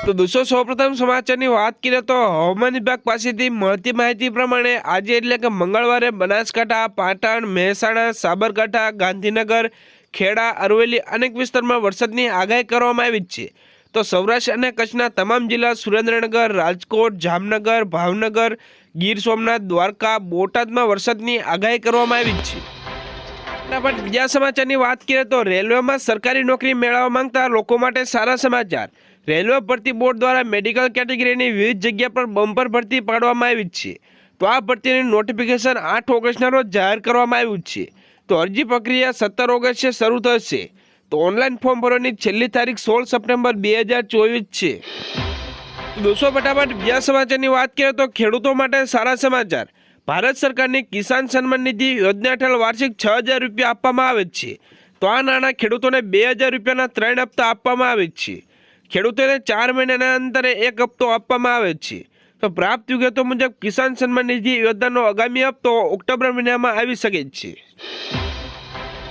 તો દોસ્તો, સૌપ્રથમ સમાચારની વાત કરીએ તો હવામાન વિભાગ પાસેથી મળતી માહિતી પ્રમાણે આજે એટલે કે મંગળવારે બનાસકાંઠા, પાટણ, મહેસાણા, સાબરકાંઠા, ગાંધીનગર, ખેડા અરવેલી અનેક વિસ્તારમાં વરસાદની આગાહી કરવામાં આવી છે. તો સૌરાષ્ટ્ર અને કચ્છના તમામ જિલ્લા સુરેન્દ્રનગર, રાજકોટ, જામનગર, ભાવનગર, ગીર સોમનાથ, દ્વારકા, બોટાદમાં વરસાદની આગાહી કરવામાં આવી છે. ફટાફટ બીજા સમાચારની વાત કરીએ તો રેલવેમાં સરકારી નોકરી મેળવવા માંગતા લોકો માટે સારા સમાચાર. રેલવે ભરતી બોર્ડ દ્વારા મેડિકલ કેટેગરીની વિવિધ જગ્યા પર બમ્પર ભરતી પાડવામાં આવી છે. તો આ ભરતીની નોટિફિકેશન આઠ ઓગસ્ટના રોજ જાહેર કરવામાં આવ્યું છે. તો અરજી પ્રક્રિયા સત્તર ઓગસ્ટે શરૂ થશે. તો ઓનલાઈન ફોર્મ ભરવાની છેલ્લી તારીખ સોળ સપ્ટેમ્બર બે હજાર ચોવીસ છે. દોસ્તો, ફટાફટ બીજા સમાચારની વાત કરીએ તો ખેડૂતો માટે સારા સમાચાર. ભારત સરકારની કિસાન સન્માન નિધિ યોજના હેઠળ વાર્ષિક છ હજાર રૂપિયા આપવામાં આવે છે. તો આ નાણાં ખેડૂતોને બે હજાર રૂપિયાના ત્રણ હપ્તા આપવામાં આવે છે. ખેડૂતોને ચાર મહિનાના અંતરે એક હપ્તો આપવામાં આવે છે. તો પ્રાપ્ત વિગતો મુજબ કિસાન સન્માન નિધિ યોજનાનો આગામી હપ્તો ઓક્ટોબર મહિનામાં આવી શકે છે.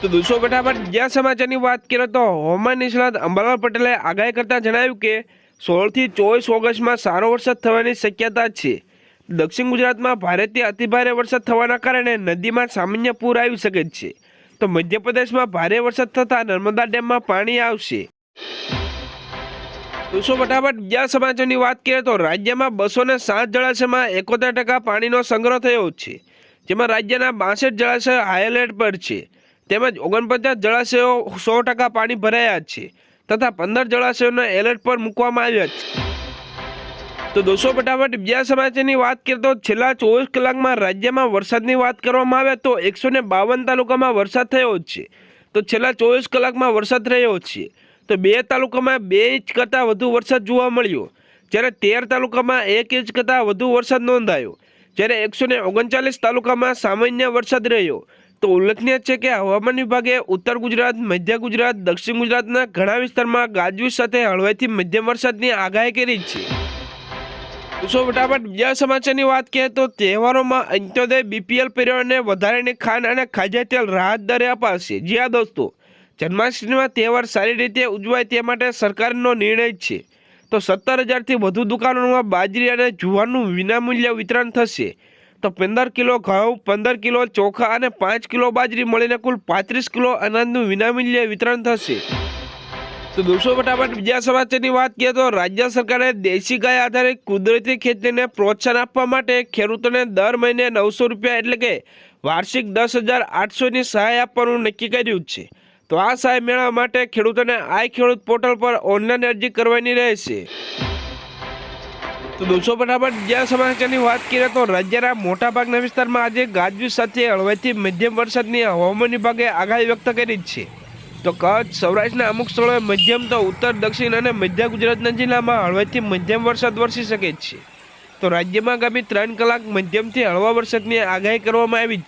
તો દોસ્તો, ફટાફટ બીજા સમાચારની વાત કરીએ તો હવામાન નિષ્ણાત અંબાલાલ પટેલે આગાહી કરતા જણાવ્યું કે સોળથી ચોવીસ ઓગસ્ટમાં સારો વરસાદ થવાની શક્યતા છે. દક્ષિણ ગુજરાતમાં ભારેથી અતિભારે વરસાદ થવાના કારણે નદીમાં સામાન્ય પૂર આવી શકે છે. તો મધ્યપ્રદેશમાં ભારે વરસાદ થતાં નર્મદા ડેમમાં પાણી આવશે. દોસ્તો, ફટાફટ બીજા સમાચારની વાત કરીએ તો રાજ્યમાં બસો ને સાત જળાશયમાં એકોતેર ટકા પાણીનો સંગ્રહ થયો છે, જેમાં રાજ્યના બાસઠ જળાશય હાઈએલર્ટ પર છે. તેમજ ઓગણપચાસ જળાશયો સો ટકા પાણી ભરાયા છે, તથા પંદર જળાશયોને એલર્ટ પર મૂકવામાં આવ્યા છે. તો દોસ્તો ફટાફટ બીજા સમાચારની વાત કરીએ તો છેલ્લા ચોવીસ કલાકમાં રાજ્યમાં વરસાદની વાત કરવામાં આવે તો એકસો ને બાવન તાલુકામાં વરસાદ થયો જ છે. તો છેલ્લા ચોવીસ કલાકમાં વરસાદ રહ્યો છે. તો બે તાલુકામાં બે ઇંચ કરતાં વધુ વરસાદ જોવા મળ્યો. જ્યારે તેર તાલુકામાં એક ઇંચ કરતાં વધુ વરસાદ નોંધાયો. જ્યારે એકસો ને ઓગણચાલીસ તાલુકામાં સામાન્ય વરસાદ રહ્યો. તો ઉલ્લેખનીય છે કે હવામાન વિભાગે ઉત્તર ગુજરાત, મધ્ય ગુજરાત, દક્ષિણ ગુજરાતના ઘણા વિસ્તારમાં ગાજવીજ સાથે હળવાથી મધ્યમ વરસાદની આગાહી કરી છે. દોસ્તો ફટાફટ બીજા સમાચારની વાત કરીએ તો તહેવારોમાં અંત્યોદય બીપીએલ પરિવારને વધારાની ખાંડ અને ખાજા તેલ રાહત દરે અપાશે. જી હા દોસ્તો, જન્માષ્ટમીમાં તહેવાર સારી રીતે ઉજવાય તે માટે સરકારનો નિર્ણય છે. તો સત્તર હજારથી વધુ દુકાનોમાં બાજરી અને જુવારનું વિનામૂલ્ય વિતરણ થશે. તો પંદર કિલો ઘઉં, પંદર કિલો ચોખા અને પાંચ કિલો બાજરી મળીને કુલ પાંત્રીસ કિલો અનાજનું વિનામૂલ્ય વિતરણ થશે. તો દોસ્તો, ફટાફટ બીજા સમાચારની વાત કરીએ તો રાજ્ય સરકારે દેશી ગાય આધારિત કુદરતી ખેતીને પ્રોત્સાહન આપવા માટે ખેડૂતોને દર મહિને નવસો રૂપિયા એટલે કે વાર્ષિક દસ હજાર આઠસોની સહાય આપવાનું નક્કી કર્યું છે. તો આ સહાય મેળવવા માટે ખેડૂતોને આઈ ખેડૂત પોર્ટલ પર ઓનલાઈન અરજી કરવાની રહેશે. તો દોસ્તો, ફટાફટ બીજા સમાચારની વાત કરીએ તો રાજ્યના મોટાભાગના વિસ્તારમાં આજે ગાજવીજ સાથે હળવાથી મધ્યમ વરસાદની હવામાન વિભાગે આગાહી વ્યક્ત કરી છે. તો કચ્છ સૌરાષ્ટ્રના અમુક સ્થળોએ મધ્યમ તો ઉત્તર, દક્ષિણ અને મધ્ય ગુજરાતના જિલ્લામાં હળવેથી મધ્યમ વરસાદ વરસી શકે છે. તો રાજ્યમાં આગામી ત્રણ કલાક મધ્યમથી હળવા વરસાદની આગાહી કરવામાં આવી છે